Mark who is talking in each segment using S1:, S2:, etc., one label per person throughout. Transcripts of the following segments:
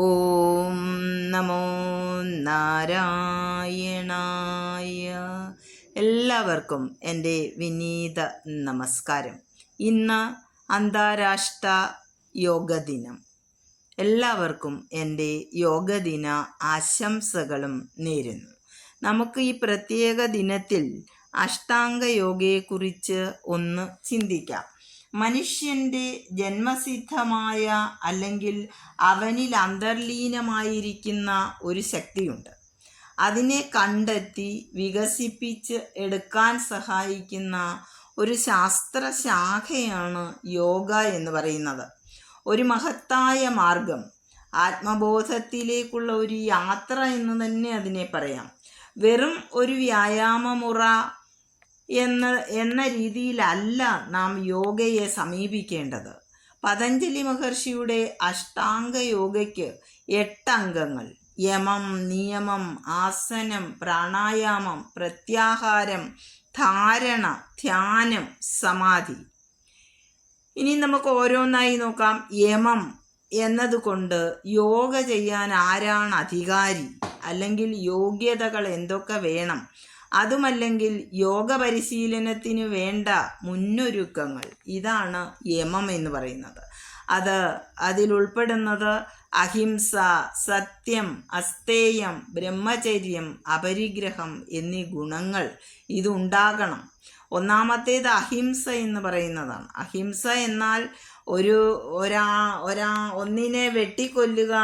S1: ഓം നമോ നാരായണായ. എല്ലാവർക്കും എന്റെ വിനീത നമസ്കാരം. ഇന്ന് അന്താരാഷ്ട്ര യോഗ ദിനം. എല്ലാവർക്കും എന്റെ യോഗ യോഗദിന ആശംസകളും നേരുന്നു. നമുക്ക് ഈ പ്രത്യേക ദിനത്തിൽ അഷ്ടാംഗ യോഗയെക്കുറിച്ച് ഒന്ന് ചിന്തിക്കാം. മനുഷ്യന്റെ ജന്മസിദ്ധമായ അല്ലെങ്കിൽ അവനിൽ അന്തർലീനമായിരിക്കുന്ന ഒരു ശക്തിയുണ്ട്. അതിനെ കണ്ടെത്തി വികസിപ്പിച്ച് എടുക്കാൻ സഹായിക്കുന്ന ഒരു ശാസ്ത്രശാഖയാണ് യോഗ എന്ന് പറയുന്നത്. ഒരു മഹത്തായ മാർഗം. ആത്മബോധത്തിലേക്കുള്ള ഒരു യാത്ര എന്ന് തന്നെ അതിനെ പറയാം. വെറും ഒരു വ്യായാമമുറ എന്ന എന്ന രീതിയിലല്ല നാം യോഗയെ സമീപിക്കേണ്ടത്. പതഞ്ജലി മഹർഷിയുടെ അഷ്ടാംഗ യോഗയ്ക്ക് എട്ട് അംഗങ്ങൾ യമം നിയമം ആസനം പ്രാണായാമം പ്രത്യാഹാരം ധാരണ ധ്യാനം സമാധി. ഇനി നമുക്ക് ഓരോന്നായി നോക്കാം. യമം എന്നതുകൊണ്ട് യോഗ ചെയ്യാൻ ആരാണ് അധികാരി? അല്ലെങ്കിൽ യോഗ്യതകൾ എന്തൊക്കെ വേണം? അതുമല്ലെങ്കിൽ യോഗ പരിശീലനത്തിന് വേണ്ട മുന്നൊരുക്കങ്ങൾ. ഇതാണ് യമം എന്ന് പറയുന്നത്. അത് അതിലുൾപ്പെടുന്നത് അഹിംസ സത്യം അസ്തേയം ബ്രഹ്മചര്യം അപരിഗ്രഹം എന്നീ ഗുണങ്ങൾ ഇതുണ്ടാകണം. ഒന്നാമത്തേത് അഹിംസ എന്ന് പറയുന്നതാണ്. അഹിംസ എന്നാൽ ഒരു ഒരാ ഒരാ ഒന്നിനെ വെട്ടിക്കൊല്ലുക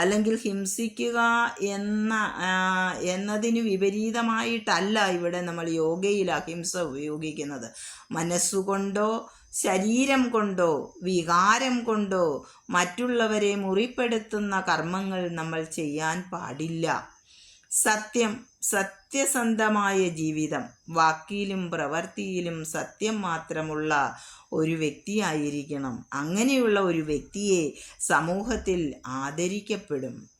S1: അല്ലെങ്കിൽ ഹിംസിക്കുക എന്ന എന്നതിന് വിപരീതമായിട്ടല്ല ഇവിടെ നമ്മൾ യോഗയിൽ അഹിംസ ഉപയോഗിക്കുന്നത്. മനസ്സുകൊണ്ടോ ശരീരം കൊണ്ടോ വികാരം കൊണ്ടോ മറ്റുള്ളവരെ മുറിപ്പെടുത്തുന്ന കർമ്മങ്ങൾ നമ്മൾ ചെയ്യാൻ പാടില്ല. സത്യം സത്യസന്ധമായ ജീവിതം വാക്കിലും പ്രവൃത്തിയിലും സത്യം മാത്രമുള്ള ഒരു വ്യക്തിയായിരിക്കണം. അങ്ങനെയുള്ള ഒരു വ്യക്തിയെ സമൂഹത്തിൽ ആദരിക്കപ്പെടും.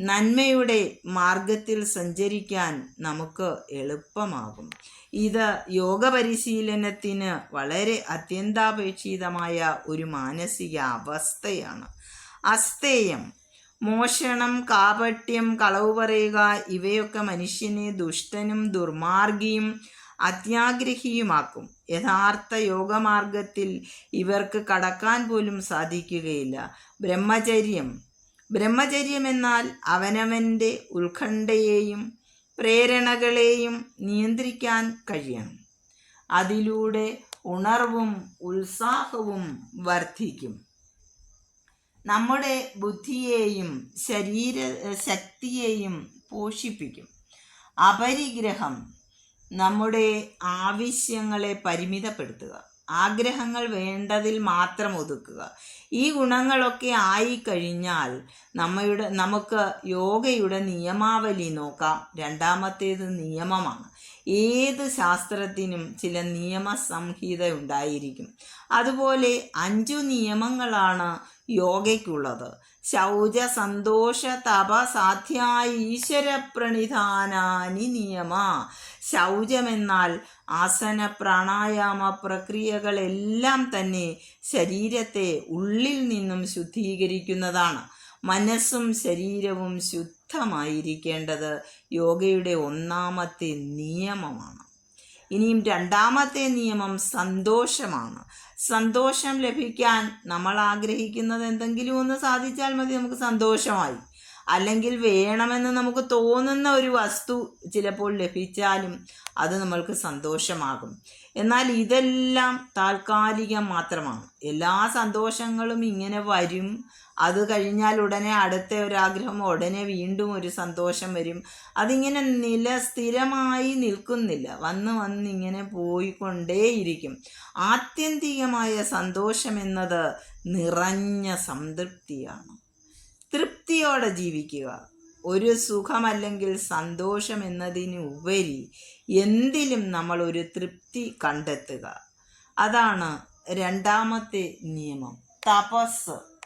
S1: നന്മയുടെ മാർഗത്തിൽ സഞ്ചരിക്കാൻ നമുക്ക് എളുപ്പമാകും. ഇത് യോഗ പരിശീലനത്തിന് വളരെ അത്യന്താപേക്ഷിതമായ ഒരു മാനസിക അവസ്ഥയാണ് അസ്തേയം മോഷണം കാപട്യം കളവ് പറയുക ഇവയൊക്കെ മനുഷ്യനെ ദുഷ്ടനും ദുർമാർഗിയും അത്യാഗ്രഹിയുമാക്കും. യഥാർത്ഥ യോഗമാർഗത്തിൽ ഇവർക്ക് കടക്കാൻ പോലും സാധിക്കുകയില്ല. ബ്രഹ്മചര്യം. ബ്രഹ്മചര്യം എന്നാൽ അവനവന്റെ ഉത്കണ്ഠയെയും പ്രേരണകളെയും നിയന്ത്രിക്കാൻ കഴിയണം. അതിലൂടെ ഉണർവും ഉത്സാഹവും വർദ്ധിക്കും. നമ്മുടെ ബുദ്ധിയെയും ശരീര ശക്തിയെയും പോഷിപ്പിക്കും. അപരിഗ്രഹം നമ്മുടെ ആവശ്യങ്ങളെ പരിമിതപ്പെടുത്തുക. ആഗ്രഹങ്ങൾ വേണ്ടതിൽ മാത്രം ഒതുക്കുക. ഈ ഗുണങ്ങളൊക്കെ ആയിക്കഴിഞ്ഞാൽ നമ്മയുടെ നമുക്ക് യോഗയുടെ നിയമാവലി നോക്കാം. രണ്ടാമത്തേത് നിയമമാണ്. ഏത് ശാസ്ത്രത്തിനും ചില നിയമ സംഹിത ഉണ്ടായിരിക്കും. അതുപോലെ അഞ്ചു നിയമങ്ങളാണ് യോഗയ്ക്കുള്ളത്. ശൗച സന്തോഷ തപ സാധ്യായ ഈശ്വര പ്രണിധാനാനി നിയമ. ശൗചമെന്നാൽ ആസന പ്രാണായാമ പ്രക്രിയകളെല്ലാം തന്നെ ശരീരത്തെ ഉള്ളിൽ നിന്നും ശുദ്ധീകരിക്കുന്നതാണ്. മനസ്സും ശരീരവും ശുദ്ധമായിരിക്കേണ്ടത് യോഗയുടെ ഒന്നാമത്തെ നിയമമാണ്. ഇനിയും രണ്ടാമത്തെ നിയമം സന്തോഷമാണ്. സന്തോഷം ലഭിക്കാൻ നമ്മൾ ആഗ്രഹിക്കുന്നത് എന്തെങ്കിലും ഒന്ന് സാധിച്ചാൽ മതി നമുക്ക് സന്തോഷമായി. അല്ലെങ്കിൽ വേണമെന്ന് നമുക്ക് തോന്നുന്ന ഒരു വസ്തു ചിലപ്പോൾ ലഭിച്ചാലും അത് നമ്മൾക്ക് സന്തോഷമാകും. എന്നാൽ ഇതെല്ലാം താൽക്കാലികം മാത്രമാണ്. എല്ലാ സന്തോഷങ്ങളും ഇങ്ങനെ വരും. അത് കഴിഞ്ഞാൽ ഉടനെ അടുത്ത ഒരാഗ്രഹം ഉടനെ വീണ്ടും ഒരു സന്തോഷം വരും. അതിങ്ങനെ നില സ്ഥിരമായി നിൽക്കുന്നില്ല. വന്ന് വന്ന് ഇങ്ങനെ പോയിക്കൊണ്ടേയിരിക്കും. ആത്യന്തികമായ സന്തോഷം എന്നത് നിറഞ്ഞ സംതൃപ്തിയാണ്. തൃപ്തിയോടെ ജീവിക്കുക. ഒരു സുഖമല്ലെങ്കിൽ സന്തോഷം എന്നതിന് ഉപരി എന്തിലും നമ്മൾ ഒരു തൃപ്തി കണ്ടെത്തുക. അതാണ് രണ്ടാമത്തെ നിയമം. തപസ്.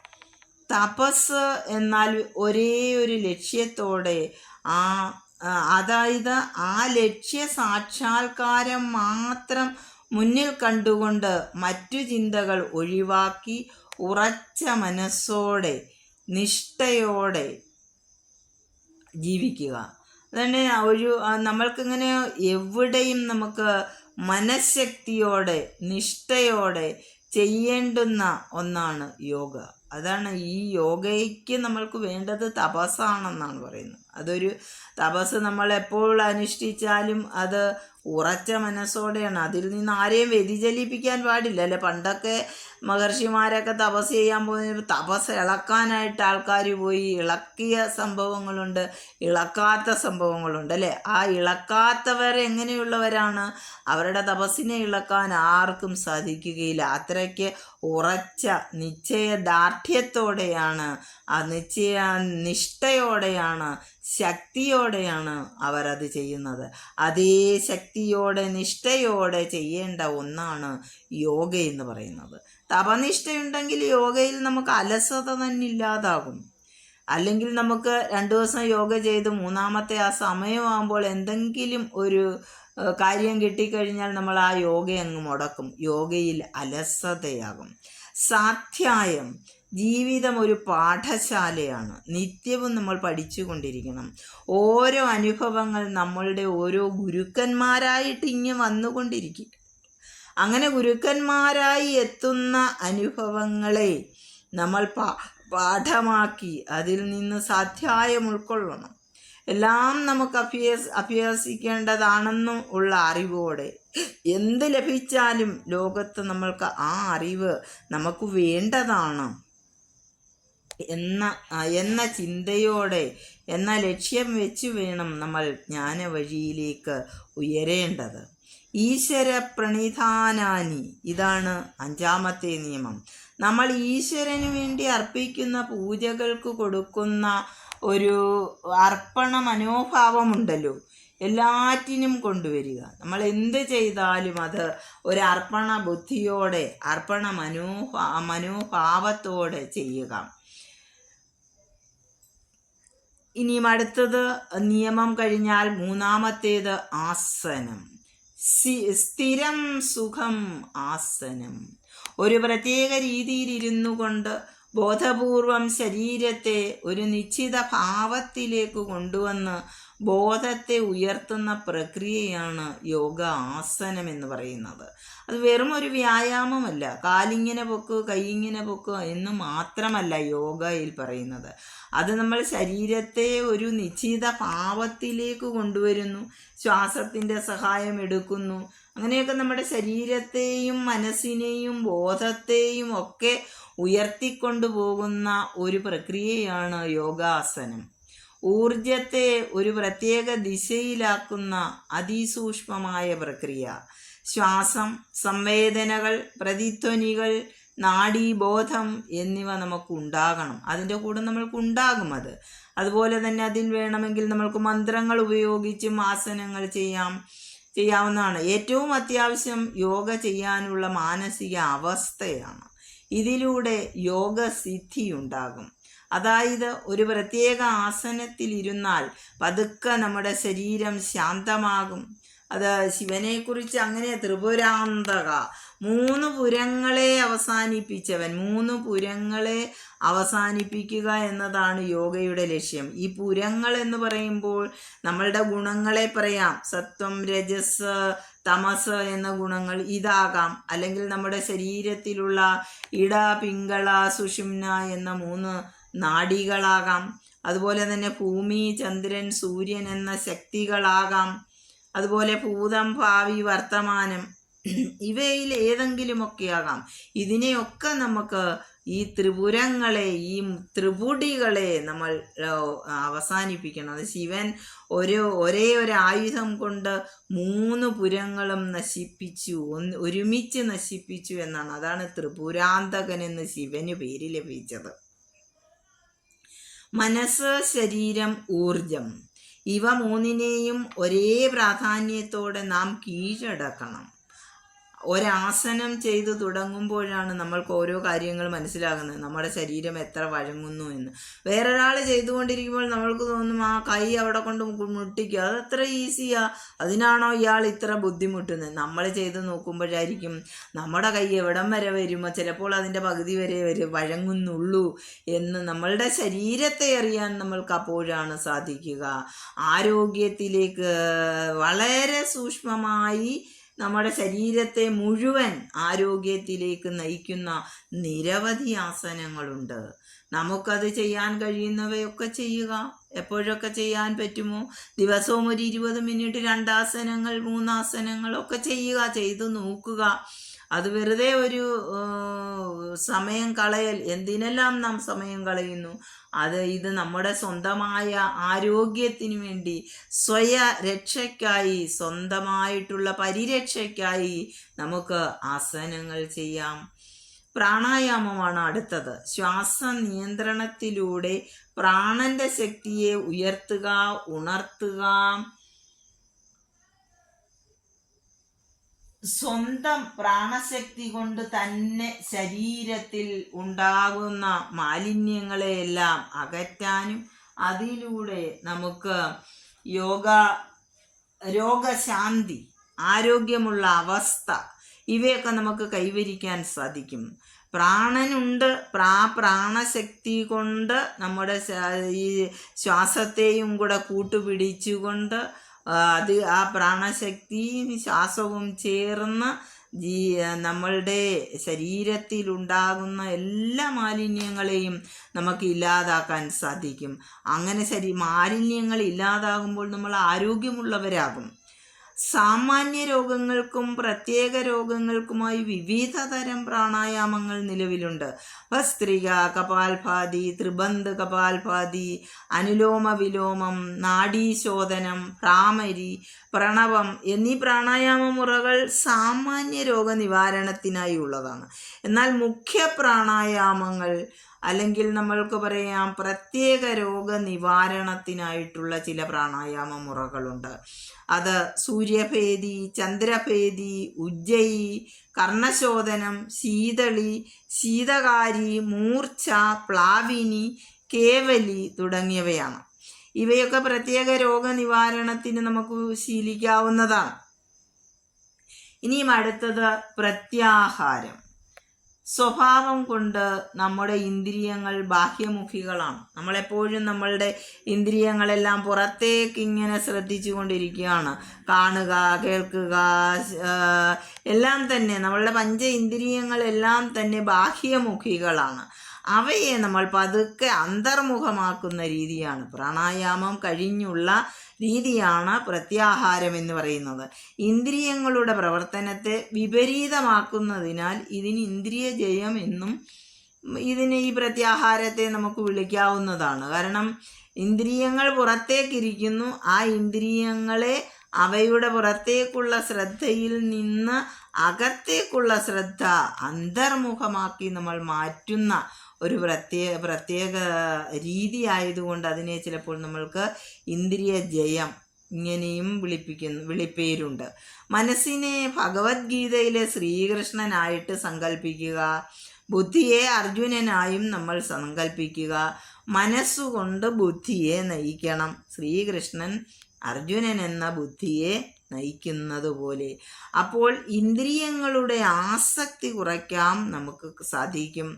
S1: തപസ് എന്നാൽ ഒരേ ഒരു ലക്ഷ്യത്തോടെ ആ അതായത് ആ ലക്ഷ്യ സാക്ഷാത്കാരം മാത്രം മുന്നിൽ കണ്ടുകൊണ്ട് മറ്റു ചിന്തകൾ ഒഴിവാക്കി ഉറച്ച മനസ്സോടെ നിഷ്ഠയോടെ ജീവിക്കുക. അതന്നെ ഒരു നമ്മൾക്കിങ്ങനെ എവിടെയും നമുക്ക് മനഃശക്തിയോടെ നിഷ്ഠയോടെ ചെയ്യേണ്ടുന്ന ഒന്നാണ് യോഗ. അതാണ് ഈ യോഗയ്ക്ക് നമ്മൾക്ക് വേണ്ടത് തപസ്സാണെന്നാണ് പറയുന്നത്. അതൊരു തപസ് നമ്മൾ എപ്പോൾ അനുഷ്ഠിച്ചാലും അത് ഉറച്ച മനസ്സോടെയാണ്. അതിൽ നിന്ന് ആരെയും വ്യതിചലിപ്പിക്കാൻ പാടില്ല അല്ലെ? പണ്ടൊക്കെ മഹർഷിമാരൊക്കെ തപസ് ചെയ്യാൻ പോയി തപസ് ഇളക്കാനായിട്ട് ആൾക്കാർ പോയി. ഇളക്കിയ സംഭവങ്ങളുണ്ട് ഇളക്കാത്ത സംഭവങ്ങളുണ്ട് അല്ലേ? ആ ഇളക്കാത്തവർ എങ്ങനെയുള്ളവരാണ്? അവരുടെ തപസ്സിനെ ഇളക്കാൻ ആർക്കും സാധിക്കുകയില്ല. അത്രയ്ക്ക് ഉറച്ച നിശ്ചയദാർഢ്യത്തോടെയാണ്. ആ നിശ്ചയ നിഷ്ഠയോടെയാണ് ശക്തിയോടെയാണ് അവരത് ചെയ്യുന്നത്. അതേ ശക്തിയോടെ നിഷ്ഠയോടെ ചെയ്യേണ്ട ഒന്നാണ് യോഗ എന്ന് പറയുന്നത്. തപനിഷ്ഠയുണ്ടെങ്കിൽ യോഗയിൽ നമുക്ക് അലസത തന്നെ ഇല്ലാതാകും. അല്ലെങ്കിൽ നമുക്ക് രണ്ടു ദിവസം യോഗ ചെയ്ത് മൂന്നാമത്തെ ആ സമയമാകുമ്പോൾ എന്തെങ്കിലും ഒരു കാര്യം കിട്ടിക്കഴിഞ്ഞാൽ നമ്മൾ ആ യോഗ അങ്ങ് മുടക്കും. യോഗയിൽ അലസതയാകും. സാധ്യായം ജീവിതം ഒരു പാഠശാലയാണ്. നിത്യവും നമ്മൾ പഠിച്ചുകൊണ്ടിരിക്കണം. ഓരോ അനുഭവങ്ങൾ നമ്മളുടെ ഓരോ ഗുരുക്കന്മാരായിട്ട് ഇങ്ങനെ വന്നുകൊണ്ടിരിക്കും. അങ്ങനെ ഗുരുക്കന്മാരായി എത്തുന്ന അനുഭവങ്ങളെ നമ്മൾ പാഠമാക്കി അതിൽ നിന്ന് സാധ്യായം ഉൾക്കൊള്ളണം. എല്ലാം നമുക്ക് അഭ്യസ് അഭ്യസിക്കേണ്ടതാണെന്നും ഉള്ള അറിവോടെ. എന്ത് ലഭിച്ചാലും ലോകത്ത് നമ്മൾക്ക് ആ അറിവ് നമുക്ക് വേണ്ടതാണ്. എന്ന എന്ന ചിന്തയോടെ എന്ന ലക്ഷ്യം വെച്ച് വേണം നമ്മൾ ജ്ഞാന വഴിയിലേക്ക് ഉയരേണ്ടത്. ഈശ്വര പ്രണിധാനാനി ഇതാണ് അഞ്ചാമത്തെ നിയമം. നമ്മൾ ഈശ്വരന് വേണ്ടി അർപ്പിക്കുന്ന പൂജകൾക്ക് കൊടുക്കുന്ന ഒരു അർപ്പണ മനോഭാവമുണ്ടല്ലോ. എല്ലാറ്റിനും കൊണ്ടുവരിക. നമ്മൾ എന്ത് ചെയ്താലും അത് ഒരു അർപ്പണ ബുദ്ധിയോടെ അർപ്പണ മനോഭാ മനോഭാവത്തോടെ ചെയ്യുക. ഇനിയും അടുത്തത് നിയമം കഴിഞ്ഞാൽ മൂന്നാമത്തേത് ആസനം. സ്ഥിരം സുഖം ആസനം. ഒരു പ്രത്യേക രീതിയിൽ ഇരുന്നു കൊണ്ട് ബോധപൂർവം ശരീരത്തെ ഒരു നിശ്ചിത ഭാവത്തിലേക്ക് കൊണ്ടുവന്ന് ബോധത്തെ ഉയർത്തുന്ന പ്രക്രിയയാണ് യോഗ ആസനം എന്ന് പറയുന്നത്. അത് വെറും ഒരു വ്യായാമമല്ല. കാലിങ്ങനെ പൊക്കുക കൈയിങ്ങനെ പൊക്കുക എന്ന് മാത്രമല്ല യോഗയിൽ പറയുന്നത്. അത് നമ്മൾ ശരീരത്തെ ഒരു നിശ്ചിത ഭാവത്തിലേക്ക് കൊണ്ടുവരുന്നു. ശ്വാസത്തിന്റെ സഹായം എടുക്കുന്നു. അങ്ങനെയൊക്കെ നമ്മുടെ ശരീരത്തെയും മനസ്സിനെയും ബോധത്തെയും ഒക്കെ ഉയർത്തിക്കൊണ്ടുപോകുന്ന ഒരു പ്രക്രിയയാണ് യോഗാസനം. ഊർജത്തെ ഒരു പ്രത്യേക ദിശയിലാക്കുന്ന അതിസൂക്ഷ്മമായ പ്രക്രിയ. ശ്വാസം സംവേദനകൾ പ്രതിധ്വനികൾ നാഡീബോധം എന്നിവ നമുക്ക് ഉണ്ടാകണം അതിന്റെ കൂടെ നമ്മൾക്ക് ഉണ്ടാകും അത്. അതുപോലെ തന്നെ അതിൽ വേണമെങ്കിൽ നമ്മൾക്ക് മന്ത്രങ്ങൾ ഉപയോഗിച്ചും ആസനങ്ങൾ ചെയ്യാം. ചെയ്യാവുന്നതാണ്. ഏറ്റവും അത്യാവശ്യം യോഗ ചെയ്യാനുള്ള മാനസിക അവസ്ഥയാണ്. ഇതിലൂടെ യോഗസിദ്ധി ഉണ്ടാകും അതായത് ഒരു പ്രത്യേക ആസനത്തിൽ ഇരുന്നാൽ പതുക്കെ നമ്മുടെ ശരീരം ശാന്തമാകും. അത് ശിവനെക്കുറിച്ച് അങ്ങനെ ത്രിപുരാന്തക. മൂന്ന് പുരങ്ങളെ അവസാനിപ്പിച്ചവൻ. മൂന്ന് പുരങ്ങളെ അവസാനിപ്പിക്കുക എന്നതാണ് യോഗയുടെ ലക്ഷ്യം. ഈ പുരങ്ങൾ എന്ന് പറയുമ്പോൾ നമ്മളുടെ ഗുണങ്ങളെ പറയാം. സത്വം രജസ് തമസ് എന്ന ഗുണങ്ങൾ ഇതാകാം. അല്ലെങ്കിൽ നമ്മുടെ ശരീരത്തിലുള്ള ഇട പിങ്കള സുഷുമ്ന എന്ന മൂന്ന് നാഡികളാകാം അതുപോലെ തന്നെ ഭൂമി ചന്ദ്രൻ സൂര്യൻ എന്ന ശക്തികളാകാം. അതുപോലെ ഭൂതം ഭാവി വർത്തമാനം ഇവയിൽ ഏതെങ്കിലുമൊക്കെ ആകാം ഇതിനെയൊക്കെ നമുക്ക് ഈ ത്രിപുരങ്ങളെ ഈ ത്രിപുടികളെ നമ്മൾ അവസാനിപ്പിക്കണം. അത് ശിവൻ ഒരു ഒരേ ഒരു ആയുധം കൊണ്ട് മൂന്ന് പുരങ്ങളും നശിപ്പിച്ചു ഒന്ന് ഒരുമിച്ച് നശിപ്പിച്ചു എന്നാണ്. അതാണ് ത്രിപുരാന്തകൻ എന്ന് ശിവന് പേര് ലഭിച്ചത്. മനസ്സ് ശരീരം ഊർജം ഇവ മൂന്നിനെയും ഒരേ പ്രാധാന്യത്തോടെ നാം കീഴടക്കണം. ഒരാസനം ചെയ്തു തുടങ്ങുമ്പോഴാണ് നമ്മൾക്ക് ഓരോ കാര്യങ്ങൾ മനസ്സിലാകുന്നത്. നമ്മുടെ ശരീരം എത്ര വഴങ്ങുന്നു എന്ന്. വേറൊരാൾ ചെയ്തുകൊണ്ടിരിക്കുമ്പോൾ നമ്മൾക്ക് തോന്നും ആ കൈ അവിടെ കൊണ്ട് മുട്ടിക്കുക. അത് അത്ര ഈസിയാ. അതിനാണോ ഇയാൾ ഇത്ര ബുദ്ധിമുട്ടുന്നത്? നമ്മൾ ചെയ്ത് നോക്കുമ്പോഴായിരിക്കും നമ്മുടെ കൈ എവിടം വരെ വരുമോ? ചിലപ്പോൾ അതിന്റെ പകുതി വരെ വരെ വഴങ്ങുന്നുള്ളൂ എന്ന് നമ്മളുടെ ശരീരത്തെ അറിയാൻ നമ്മൾക്ക് അപ്പോഴാണ് സാധിക്കുക. ആരോഗ്യത്തിലേക്ക് വളരെ സൂക്ഷ്മമായി നമ്മുടെ ശരീരത്തെ മുഴുവൻ ആരോഗ്യത്തിലേക്ക് നയിക്കുന്ന നിരവധി ആസനങ്ങളുണ്ട്. നമുക്കത് ചെയ്യാൻ കഴിയുന്നവയൊക്കെ ചെയ്യുക. എപ്പോഴൊക്കെ ചെയ്യാൻ പറ്റുമോ? ദിവസവും ഒരു ഇരുപത് മിനിറ്റ് രണ്ടാസനങ്ങൾ മൂന്നാസനങ്ങളൊക്കെ ചെയ്യുക ചെയ്തു നോക്കുക. അത് വെറുതെ ഒരു സമയം കളയൽ എന്തിനെല്ലാം നാം സമയം കളയുന്നു? അത് ഇത് നമ്മുടെ സ്വന്തമായ ആരോഗ്യത്തിന് വേണ്ടി സ്വയ രക്ഷയ്ക്കായി സ്വന്തമായിട്ടുള്ള പരിരക്ഷയ്ക്കായി നമുക്ക് ആസനങ്ങൾ ചെയ്യാം. പ്രാണായാമമാണ് അടുത്തത്. ശ്വാസ നിയന്ത്രണത്തിലൂടെ പ്രാണന്റെ ശക്തിയെ ഉയർത്തുക ഉണർത്തുക സ്വന്തം പ്രാണശക്തി കൊണ്ട് തന്നെ ശരീരത്തിൽ ഉണ്ടാകുന്ന മാലിന്യങ്ങളെയെല്ലാം അകറ്റാനും അതിലൂടെ നമുക്ക് യോഗ രോഗശാന്തി ആരോഗ്യമുള്ള അവസ്ഥ ഇവയൊക്കെ നമുക്ക് കൈവരിക്കാൻ സാധിക്കും. പ്രാണനുണ്ട് പ്രാ പ്രാണശക്തി കൊണ്ട് നമ്മുടെ ഈ ശ്വാസത്തെയും കൂടെ കൂട്ടുപിടിച്ചുകൊണ്ട് അത് ആ പ്രാണശക്തി ശ്വാസവും ചേർന്ന് ജീ നമ്മളുടെ ശരീരത്തിലുണ്ടാകുന്ന എല്ലാ മാലിന്യങ്ങളെയും നമുക്ക് ഇല്ലാതാക്കാൻ സാധിക്കും. അങ്ങനെ ശരീ മാലിന്യങ്ങൾ ഇല്ലാതാകുമ്പോൾ നമ്മൾ ആരോഗ്യമുള്ളവരാകും. സാമാന്യ രോഗങ്ങൾക്കും പ്രത്യേക രോഗങ്ങൾക്കുമായി വിവിധ തരം പ്രാണായാമങ്ങൾ നിലവിലുണ്ട്. ഭസ്ത്രിക കപാൽഭാതി ത്രിബന്ധ കപാൽഭാതി അനുലോമ വിലോമം നാഡീശോധനം പ്രാമരി പ്രണവം എന്നീ പ്രാണായാമ മുറകൾ സാമാന്യ രോഗനിവാരണത്തിനായി ഉള്ളതാണ്. എന്നാൽ മുഖ്യ പ്രാണായാമങ്ങൾ അല്ലെങ്കിൽ നമ്മൾക്ക് പറയാം പ്രത്യേക രോഗനിവാരണത്തിനായിട്ടുള്ള ചില പ്രാണായാമ മുറകളുണ്ട്. അത് സൂര്യഭേദി ചന്ദ്രഭേദി ഉജ്ജയി കർണശോധനം ശീതളി ശീതകാരി മൂർച്ച പ്ലാവിനി കേവലി തുടങ്ങിയവയാണ്. ഇവയൊക്കെ പ്രത്യേക രോഗനിവാരണത്തിന് നമുക്ക് ശീലിക്കാവുന്നതാണ്. ഇനിയും അടുത്തത് പ്രത്യാഹാരം. സ്വഭാവം കൊണ്ട് നമ്മുടെ ഇന്ദ്രിയങ്ങൾ ബാഹ്യമുഖികളാണ്. നമ്മളെപ്പോഴും നമ്മളുടെ ഇന്ദ്രിയങ്ങളെല്ലാം പുറത്തേക്ക് ഇങ്ങനെ ശ്രദ്ധിച്ചു കൊണ്ടിരിക്കുകയാണ് കാണുക കേൾക്കുക എല്ലാം തന്നെ നമ്മളുടെ പഞ്ച ഇന്ദ്രിയങ്ങളെല്ലാം തന്നെ ബാഹ്യമുഖികളാണ്. അവയെ നമ്മൾ പതുക്കെ അന്തർമുഖമാക്കുന്ന രീതിയാണ്. പ്രാണായാമം കഴിഞ്ഞുള്ള രീതിയാണ് പ്രത്യാഹാരം എന്ന് പറയുന്നത്. ഇന്ദ്രിയങ്ങളുടെ പ്രവർത്തനത്തെ വിപരീതമാക്കുന്നതിനാൽ ഇതിന് ഇന്ദ്രിയ ജയം എന്നും ഇതിന് ഈ പ്രത്യാഹാരത്തെ നമുക്ക് വിളിക്കാവുന്നതാണ്. കാരണം ഇന്ദ്രിയങ്ങൾ പുറത്തേക്കിരിക്കുന്നു. ആ ഇന്ദ്രിയങ്ങളെ അവയുടെ പുറത്തേക്കുള്ള ശ്രദ്ധയിൽ നിന്ന് അകത്തേക്കുള്ള ശ്രദ്ധ അന്തർമുഖമാക്കി നമ്മൾ മാറ്റുന്ന ഒരു പ്രത്യേക പ്രത്യേക രീതി ആയതുകൊണ്ട് അതിനെ ചിലപ്പോൾ നമ്മൾക്ക് ഇന്ദ്രിയ ജയം ഇങ്ങനെയും വിളിപ്പിക്കുന്നു വിളിപ്പേരുണ്ട്. മനസ്സിനെ ഭഗവത്ഗീതയിലെ ശ്രീകൃഷ്ണനായിട്ട് സങ്കല്പിക്കുക ബുദ്ധിയെ അർജുനനായും നമ്മൾ സങ്കല്പിക്കുക മനസ്സുകൊണ്ട് ബുദ്ധിയെ നയിക്കണം. ശ്രീകൃഷ്ണൻ അർജുനൻ എന്ന ബുദ്ധിയെ നയിക്കുന്നത് പോലെ അപ്പോൾ ഇന്ദ്രിയങ്ങളുടെ ആസക്തി കുറയ്ക്കാം നമുക്ക് സാധിക്കും.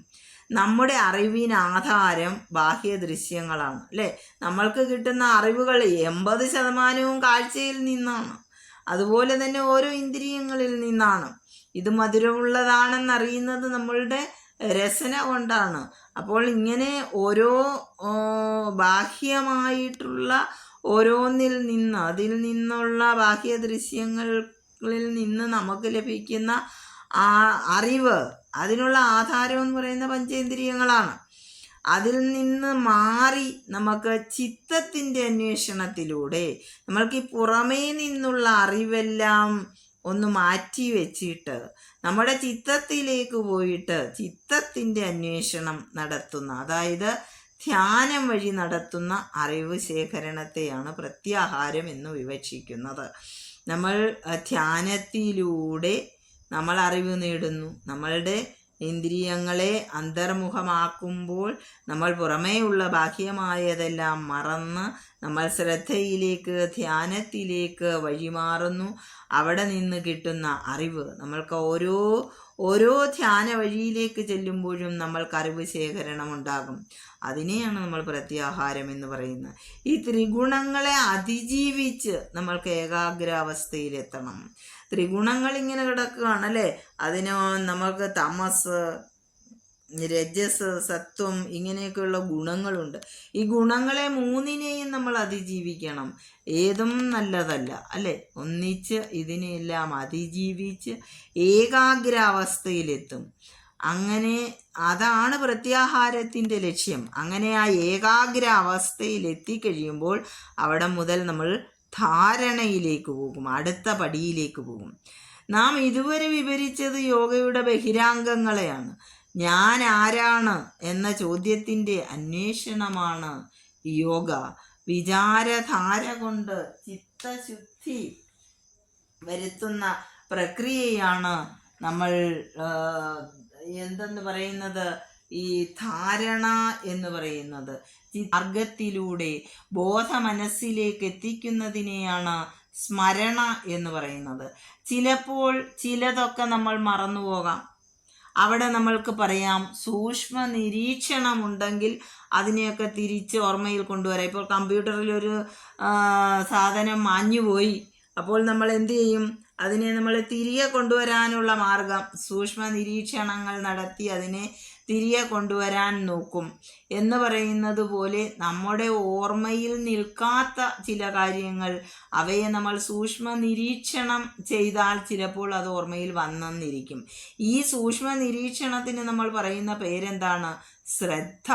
S1: നമ്മുടെ അറിവിന് ആധാരം ബാഹ്യ ദൃശ്യങ്ങളാണ് അല്ലേ? നമ്മൾക്ക് കിട്ടുന്ന അറിവുകൾ എൺപത് ശതമാനവും കാഴ്ചയിൽ നിന്നാണ്. അതുപോലെ തന്നെ ഓരോ ഇന്ദ്രിയങ്ങളിൽ നിന്നാണ്. ഇത് മധുരമുള്ളതാണെന്നറിയുന്നത് നമ്മളുടെ രസന കൊണ്ടാണ്. അപ്പോൾ ഇങ്ങനെ ഓരോ ബാഹ്യമായിട്ടുള്ള ഓരോന്നിൽ നിന്ന് അതിൽ നിന്നുള്ള ബാഹ്യ ദൃശ്യങ്ങളിൽ നിന്ന് നമുക്ക് ലഭിക്കുന്ന ആ അറിവ് അതിനുള്ള ആധാരം എന്ന് പറയുന്ന പഞ്ചേന്ദ്രിയങ്ങളാണ്. അതിൽ നിന്ന് മാറി നമുക്ക് ചിത്തത്തിന്റെ അന്വേഷണത്തിലൂടെ നമ്മൾക്ക് ഈ പുറമേ നിന്നുള്ള അറിവെല്ലാം ഒന്ന് മാറ്റി വെച്ചിട്ട് നമ്മുടെ ചിത്തത്തിലേക്ക് പോയിട്ട് ചിത്തത്തിന്റെ അന്വേഷണം നടത്തുന്ന അതായത് ധ്യാനം വഴി നടത്തുന്ന അറിവ് ശേഖരണത്തെയാണ് പ്രത്യാഹാരം എന്ന് വിവക്ഷിക്കുന്നത്. നമ്മൾ ധ്യാനത്തിലൂടെ നമ്മൾ അറിവ് നേടുന്നു. നമ്മളുടെ ഇന്ദ്രിയങ്ങളെ അന്തർമുഖമാക്കുമ്പോൾ നമ്മൾ പുറമേയുള്ള ബാഹ്യമായതെല്ലാം മറന്ന് നമ്മൾ ശ്രദ്ധയിലേക്ക് ധ്യാനത്തിലേക്ക് വഴിമാറുന്നു. അവിടെ നിന്ന് കിട്ടുന്ന അറിവ് നമ്മൾക്ക് ഓരോ ഓരോ ധ്യാന വഴിയിലേക്ക് ചെല്ലുമ്പോഴും നമ്മൾക്ക് അറിവ് ശേഖരണം ഉണ്ടാകും. അതിനെയാണ് നമ്മൾ പ്രത്യാഹാരം എന്ന് പറയുന്നത്. ഈ ത്രിഗുണങ്ങളെ അതിജീവിച്ച് നമ്മൾക്ക് ഏകാഗ്രാവസ്ഥയിലെത്തണം. ത്രിഗുണങ്ങൾ ഇങ്ങനെ കിടക്കുകയാണ് അല്ലേ? അതിന് നമുക്ക് തമസ് രജസ് സത്വം ഇങ്ങനെയൊക്കെയുള്ള ഗുണങ്ങളുണ്ട്. ഈ ഗുണങ്ങളെ മൂന്നിനെയും നമ്മൾ അതിജീവിക്കണം. ഏതും നല്ലതല്ല അല്ലേ? ഒന്നിച്ച് ഇതിനെല്ലാം അതിജീവിച്ച് ഏകാഗ്രാവസ്ഥയിലെത്തും. അങ്ങനെ അതാണ് പ്രത്യാഹാരത്തിന്റെ ലക്ഷ്യം. അങ്ങനെ ആ ഏകാഗ്ര അവസ്ഥയിൽ എത്തിക്കഴിയുമ്പോൾ അവിടെ മുതൽ നമ്മൾ ധാരണയിലേക്ക് പോകും അടുത്ത പടിയിലേക്ക് പോകും. നാം ഇതുവരെ വിവരിച്ചത് യോഗയുടെ ബഹിരാംഗങ്ങളെയാണ്. ഞാൻ ആരാണ് എന്ന ചോദ്യത്തിന്റെ അന്വേഷണമാണ് യോഗ. വിചാരധാര കൊണ്ട് ചിത്തശുദ്ധി വരുത്തുന്ന പ്രക്രിയയാണ് നമ്മൾ എന്തെന്ന് പറയുന്നത്? ഈ ധാരണ എന്ന് പറയുന്നത്. മാർഗത്തിലൂടെ ബോധ മനസ്സിലേക്ക് എത്തിക്കുന്നതിനെയാണ് സ്മരണ എന്ന് പറയുന്നത്. ചിലപ്പോൾ ചിലതൊക്കെ നമ്മൾ മറന്നുപോകാം. അവിടെ നമ്മൾക്ക് പറയാം സൂക്ഷ്മ നിരീക്ഷണമുണ്ടെങ്കിൽ അതിനെയൊക്കെ തിരിച്ച് ഓർമ്മയിൽ കൊണ്ടുവരാം. ഇപ്പോൾ കമ്പ്യൂട്ടറിൽ ഒരു സാധനം മാഞ്ഞുപോയി. അപ്പോൾ നമ്മൾ എന്ത് ചെയ്യും? അതിനെ നമ്മൾ തിരികെ കൊണ്ടുവരാനുള്ള മാർഗം സൂക്ഷ്മ നിരീക്ഷണങ്ങൾ നടത്തി അതിനെ തിരികെ കൊണ്ടുവരാൻ നോക്കും. എന്ന് പറയുന്നത് പോലെ നമ്മുടെ ഓർമ്മയിൽ നിൽക്കാത്ത ചില കാര്യങ്ങൾ അവയെ നമ്മൾ സൂക്ഷ്മ നിരീക്ഷണം ചെയ്താൽ ചിലപ്പോൾ അത് ഓർമ്മയിൽ വന്നെന്നിരിക്കും. ഈ സൂക്ഷ്മ നിരീക്ഷണത്തിന് നമ്മൾ പറയുന്ന പേരെന്താണ്? ശ്രദ്ധ.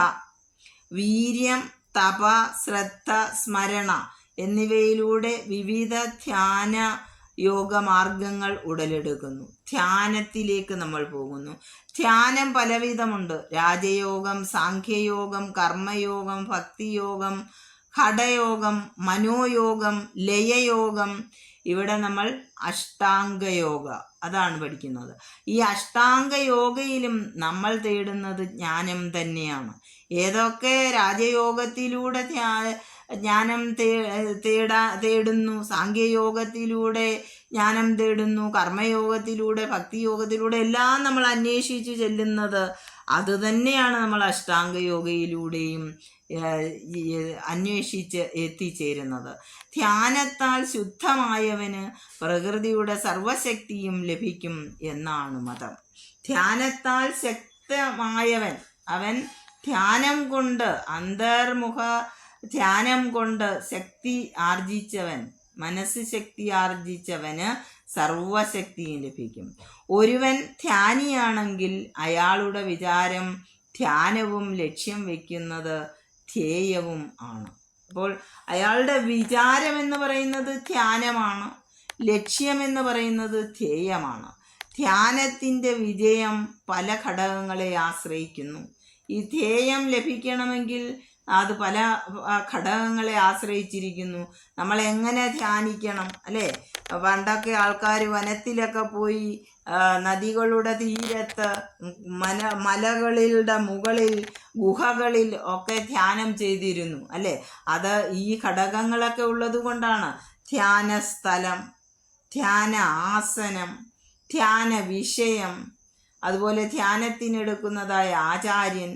S1: വീര്യം തപ ശ്രദ്ധ സ്മരണ എന്നിവയിലൂടെ വിവിധ ധ്യാന യോഗമാർഗങ്ങൾ ഉടലെടുക്കുന്നു. ധ്യാനത്തിലേക്ക് നമ്മൾ പോകുന്നു. ധ്യാനം പലവിധമുണ്ട്. രാജയോഗം സാഖ്യയോഗം കർമ്മയോഗം ഭക്തിയോഗം ഘടയോഗം മനോയോഗം ലയയോഗം. ഇവിടെ നമ്മൾ അഷ്ടാംഗയോഗ അതാണ് പഠിക്കുന്നത്. ഈ അഷ്ടാംഗ യോഗയിലും നമ്മൾ തേടുന്നത് ജ്ഞാനം തന്നെയാണ്. ഏതൊക്കെ രാജയോഗത്തിലൂടെ ജ്ഞാനം തേടാ തേടുന്നു. സാങ്കേയോഗത്തിലൂടെ ജ്ഞാനം തേടുന്നു. കർമ്മയോഗത്തിലൂടെ ഭക്തിയോഗത്തിലൂടെ എല്ലാം നമ്മൾ അന്വേഷിച്ച് ചെല്ലുന്നത് അത് തന്നെയാണ് നമ്മൾ അഷ്ടാംഗ യോഗയിലൂടെയും അന്വേഷിച്ച് എത്തിച്ചേരുന്നത്. ധ്യാനത്താൽ ശുദ്ധമായവന് പ്രകൃതിയുടെ സർവശക്തിയും ലഭിക്കും എന്നാണ് മതം. ധ്യാനത്താൽ ശക്തമായവൻ അവൻ ധ്യാനം കൊണ്ട് അന്തർമുഖ ധ്യാനം കൊണ്ട് ശക്തി ആർജിച്ചവൻ മനസ്സ് ശക്തി ആർജിച്ചവന് സർവശക്തിയും ലഭിക്കും. ഒരുവൻ ധ്യാനിയാണെങ്കിൽ അയാളുടെ വിചാരം ധ്യാനവും ലക്ഷ്യം വയ്ക്കുന്നത് ധ്യേയവും ആണ്. അപ്പോൾ അയാളുടെ വിചാരം എന്ന് പറയുന്നത് ധ്യാനമാണ് ലക്ഷ്യം എന്ന് പറയുന്നത് ധ്യേയമാണ്. ധ്യാനത്തിന്റെ വിജയം പല ഘടകങ്ങളെ ആശ്രയിക്കുന്നു. ഈ ധ്യേയം ലഭിക്കണമെങ്കിൽ അത് പല ഘടകങ്ങളെ ആശ്രയിച്ചിരിക്കുന്നു. നമ്മൾ എങ്ങനെ ധ്യാനിക്കണം അല്ലേ? പണ്ടൊക്കെ ആൾക്കാർ വനത്തിലൊക്കെ പോയി നദികളുടെ തീരത്ത് മല മലകളുടെ മുകളിൽ ഗുഹകളിൽ ഒക്കെ ധ്യാനം ചെയ്തിരുന്നു അല്ലേ? അത് ഈ ഘടകങ്ങളൊക്കെ ഉള്ളത് കൊണ്ടാണ്. ധ്യാനസ്ഥലം ധ്യാന ആസനം ധ്യാന വിഷയം അതുപോലെ ധ്യാനത്തിനെടുക്കുന്നതായ ആചാര്യൻ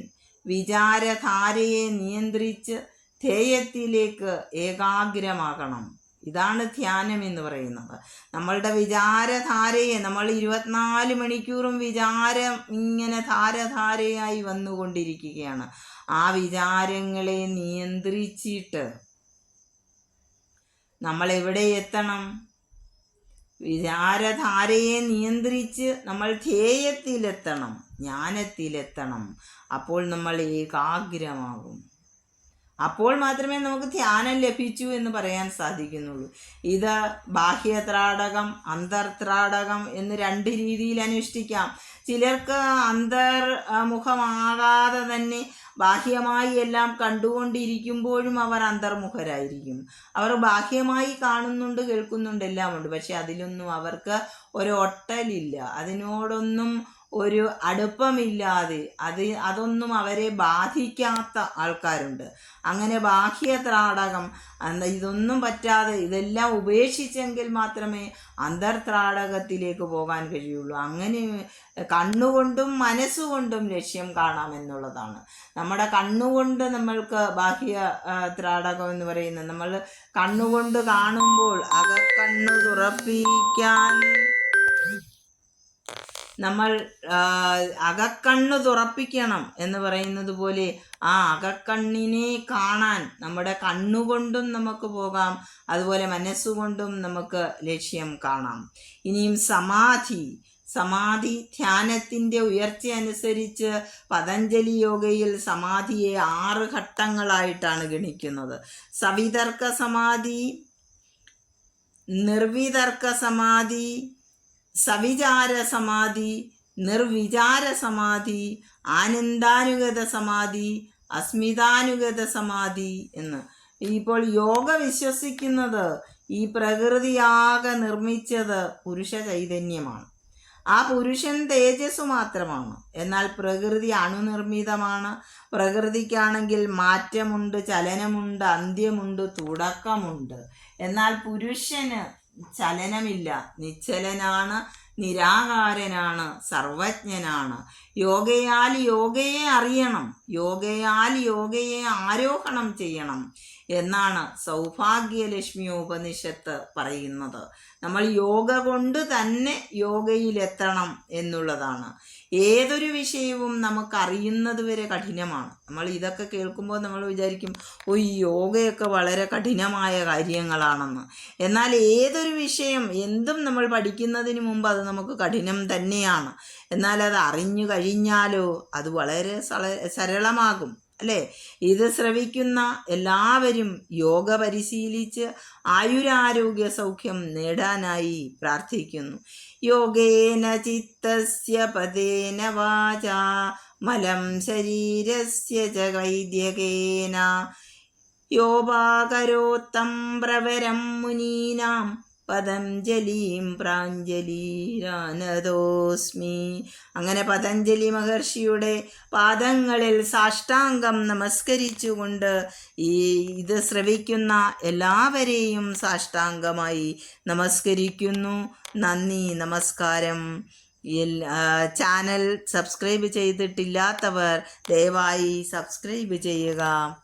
S1: വിചാരധാരയെ നിയന്ത്രിച്ച് ധ്യേയത്തിലേക്ക് ഏകാഗ്രമാകണം. ഇതാണ് ധ്യാനം എന്ന് പറയുന്നത്. നമ്മളുടെ വിചാരധാരയെ നമ്മൾ ഇരുപത്തിനാല് മണിക്കൂറും വിചാരം ഇങ്ങനെ ധാരധാരയായി വന്നുകൊണ്ടിരിക്കുകയാണ്. ആ വിചാരങ്ങളെ നിയന്ത്രിച്ചിട്ട് നമ്മൾ എവിടെ എത്തണം? വിചാരധാരയെ നിയന്ത്രിച്ച് നമ്മൾ ധ്യേയത്തിലെത്തണം ജ്ഞാനത്തിലെത്തണം. അപ്പോൾ നമ്മൾ ഏകാഗ്രമാകും. അപ്പോൾ മാത്രമേ നമുക്ക് ധ്യാനം ലഭിച്ചു എന്ന് പറയാൻ സാധിക്കുന്നുള്ളൂ. ഇത് ബാഹ്യത്രാടകം അന്തർത്രാടകം എന്ന് രണ്ട് രീതിയിൽ അനുഷ്ഠിക്കാം. ചിലർക്ക് അന്തർമുഖമാകാതെ തന്നെ ബാഹ്യമായി എല്ലാം കണ്ടുകൊണ്ടിരിക്കുമ്പോഴും അവർ അന്തർമുഖരായിരിക്കും. അവർ ബാഹ്യമായി കാണുന്നുണ്ട് കേൾക്കുന്നുണ്ട് എല്ലാം ഉണ്ട് പക്ഷെ അതിലൊന്നും അവർക്ക് ഒരു ഒട്ടലില്ല. അതിനോടൊന്നും ഒരു അടുപ്പമില്ലാതെ അത് അതൊന്നും അവരെ ബാധിക്കാത്ത ആൾക്കാരുണ്ട്. അങ്ങനെ ബാഹ്യത്രാടകം എന്താ ഇതൊന്നും പറ്റാതെ ഇതെല്ലാം ഉപേക്ഷിച്ചെങ്കിൽ മാത്രമേ അന്തർത്രാടകത്തിലേക്ക് പോകാൻ കഴിയുള്ളൂ. അങ്ങനെ കണ്ണുകൊണ്ടും മനസ്സുകൊണ്ടും ലക്ഷ്യം കാണാമെന്നുള്ളതാണ് നമ്മുടെ കണ്ണുകൊണ്ട് നമ്മൾക്ക് ബാഹ്യ ത്രാടകം എന്ന് പറയുന്നത് നമ്മൾ കണ്ണുകൊണ്ട് കാണുമ്പോൾ അകക്കണ്ണു തുറപ്പിക്കാൻ നമ്മൾ അകക്കണ്ണ് തുറപ്പിക്കണം എന്ന് പറയുന്നത് പോലെ ആ അകക്കണ്ണിനെ കാണാൻ നമ്മുടെ കണ്ണുകൊണ്ടും നമുക്ക് പോകാം അതുപോലെ മനസ്സുകൊണ്ടും നമുക്ക് ലക്ഷ്യം കാണാം. ഇനിയും സമാധി സമാധി ധ്യാനത്തിന്റെ ഉയർച്ച അനുസരിച്ച് പതഞ്ജലി യോഗയിൽ സമാധിയെ ആറ് ഘട്ടങ്ങളായിട്ടാണ് ഗണിക്കുന്നത്. സവിതർക്ക സമാധി നിർവിതർക്ക സമാധി സവിചാര സമാധി നിർവിചാര സമാധി ആനന്ദാനുഗത സമാധി അസ്മിതാനുഗത സമാധി എന്ന്. ഇപ്പോൾ യോഗ വിശ്വസിക്കുന്നത് ഈ പ്രകൃതിയാകെ നിർമ്മിച്ചത് പുരുഷ ചൈതന്യമാണ് ആ പുരുഷൻ തേജസ് മാത്രമാണ്. എന്നാൽ പ്രകൃതി അണുനിർമ്മിതമാണ്. പ്രകൃതിക്കാണെങ്കിൽ മാറ്റമുണ്ട് ചലനമുണ്ട് അന്ത്യമുണ്ട് തുടക്കമുണ്ട്. എന്നാൽ പുരുഷന് ചലനമില്ല. നിശ്ചലനാണ് നിരാകാരനാണ് സർവജ്ഞനാണ്. യോഗയാൽ യോഗയെ അറിയണം. യോഗയാൽ യോഗയെ ആരോഹണം ചെയ്യണം. എന്നാണ് സൗഭാഗ്യലക്ഷ്മി ഉപനിഷത്ത് പറയുന്നത്. നമ്മൾ യോഗ കൊണ്ട് തന്നെ യോഗയിലെത്തണം എന്നുള്ളതാണ്. ഏതൊരു വിഷയവും നമുക്ക് അറിയുന്നത് വരെ കഠിനമാണ്. നമ്മൾ ഇതൊക്കെ കേൾക്കുമ്പോൾ നമ്മൾ വിചാരിക്കും ഓ ഈ യോഗയൊക്കെ വളരെ കഠിനമായ കാര്യങ്ങളാണെന്ന്. എന്നാൽ ഏതൊരു വിഷയം എന്തും നമ്മൾ പഠിക്കുന്നതിന് മുമ്പ് അത് നമുക്ക് കഠിനം തന്നെയാണ്. എന്നാൽ അത് അറിഞ്ഞു കഴിഞ്ഞാലോ അത് വളരെ സരളമാകും. അല്ലേ? ഇത് ശ്രവിക്കുന്ന എല്ലാവരും യോഗ പരിശീലിച്ച് ആയുരാരോഗ്യ സൗഖ്യം നേടാനായി പ്രാർത്ഥിക്കുന്നു. യോഗേന ചിത്തസ്യ പദേന വാച മലം ശരീരസ്യ ച വൈദ്യകേന. യോപാകരോത്തം പ്രവരം മുനീനാം പതഞ്ജലിം പ്രാഞ്ജലിരാനതോസ്മി. അങ്ങനെ പതഞ്ജലി മഹർഷിയുടെ പാദങ്ങളിൽ സാഷ്ടാംഗം നമസ്കരിച്ചുകൊണ്ട് ഈ ഇത് ശ്രവിക്കുന്ന എല്ലാവരെയും സാഷ്ടാംഗമായി നമസ്കരിക്കുന്നു. നന്ദി നമസ്കാരം. ചാനൽ സബ്സ്ക്രൈബ് ചെയ്തിട്ടില്ലാത്തവർ ദയവായി സബ്സ്ക്രൈബ് ചെയ്യുക.